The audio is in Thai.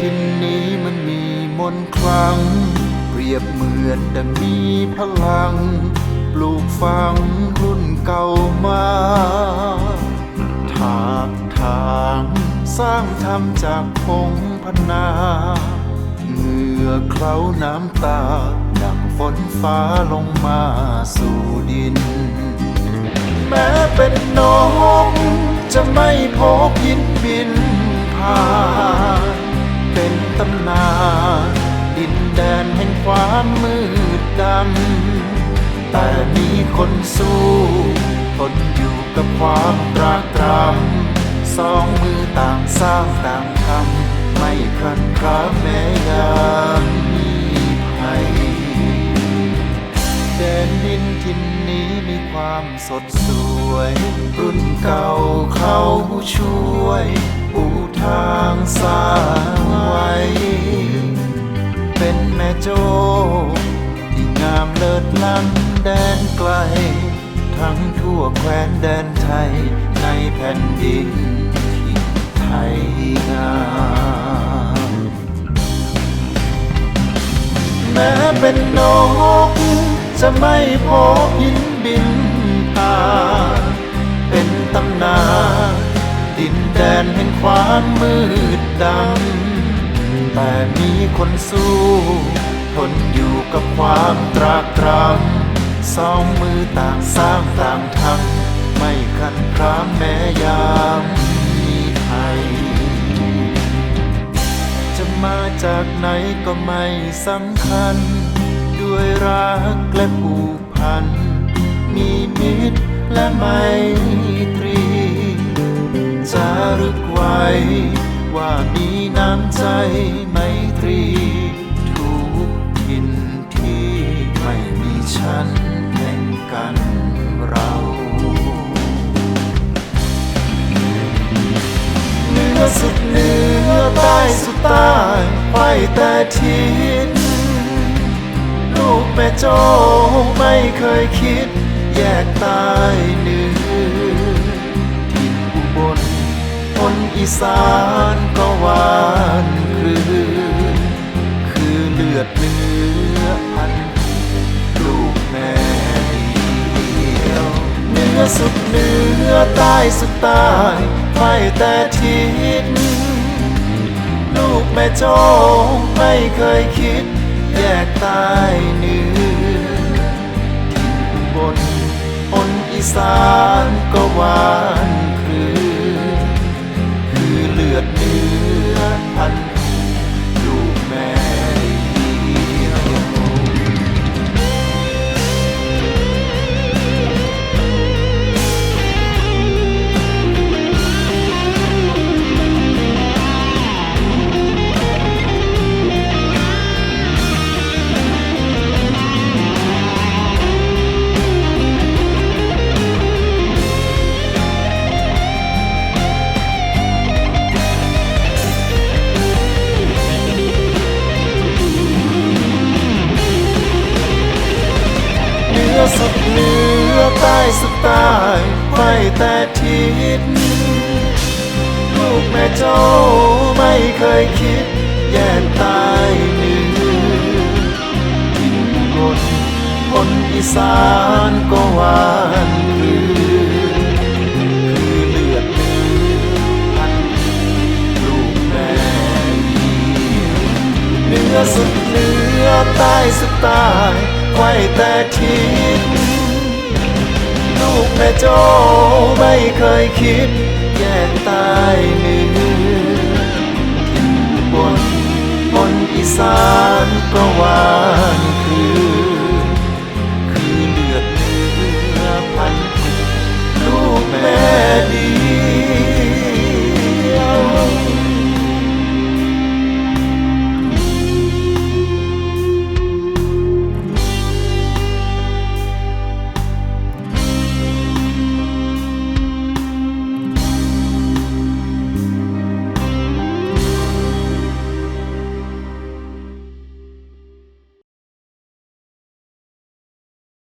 ทินนี้มันมีมนคลัง เปรียบเหมือนดังมีพลัง ปลูกฝังรุ่นเก่ามาถากทางสร้างทำจากพงพนาเหงื่อเคล้าน้ำตาดังฝนฟ้าลงมาสู่ดิน แม้เป็นนกจะไม่พบยินบินผ่าน นา ดินแดนแห่งความมืดดำแต่มีคนสู้ทนอยู่กับความตรากตรำสองมือต่างสร้างต่างทำไม่ครันคราแม้ยามมีภัยแดนดินทินนี้มีความสดสวย รุ่นเก่าเขา ช่วยปูทางสร้างไว้ เป็นแม่โจ้ที่งามเลิศล้ำแดนไกล ทั้งทั่วแคว้นแดนไทย ในแผ่นดินที่ไทยงามแม้เป็นนกจะไม่พบยินบินผ่าเป็นตำนาน ดินแดนแห่งความมืดดำแต่มีคนสู้ทนอยู่กับความตรากตรำสองมือต่างสร้างต่างทำไม่คันครามแม้ยามมีภัยจะมาจากไหนก็ไม่สำคัญ ด้วยรักและผูกพัน มีมิตรและไมต ว้ว่ามีน้ำใจไมตรี ทุกทินที่ไม่มีฉันแห่งกันเราเหนือสุดเหนือใต้สุดใต้ไปแต่ทิศลูกแม่โจ้ไม่เคยคิด แยกใต้เหนือ อีสานก็หวานคือ คือเลือดเนื้อพันธุ์ลูกแม่เดียวเนื้อสุดเนื้อใต้สุดใต้ไปแต่ทิศลูกแม่โจ้ไม่เคยคิด แยกใต้เนือทินอุบนคนอีสานก็ อใต้สุดใต้ไปแต่ทิศลูกแม่โจ้ไม่เคยคิด แยกใต้เหนือทินบนคนอีสานก็หวานคือคือเลือดพันลูกแม่เดีเหนือสุดเหนือใต้สุดใต้ไว้แต่ทิศ ลูกแม่โจ้ไม่เคยคิด แยกตายหนึ่ง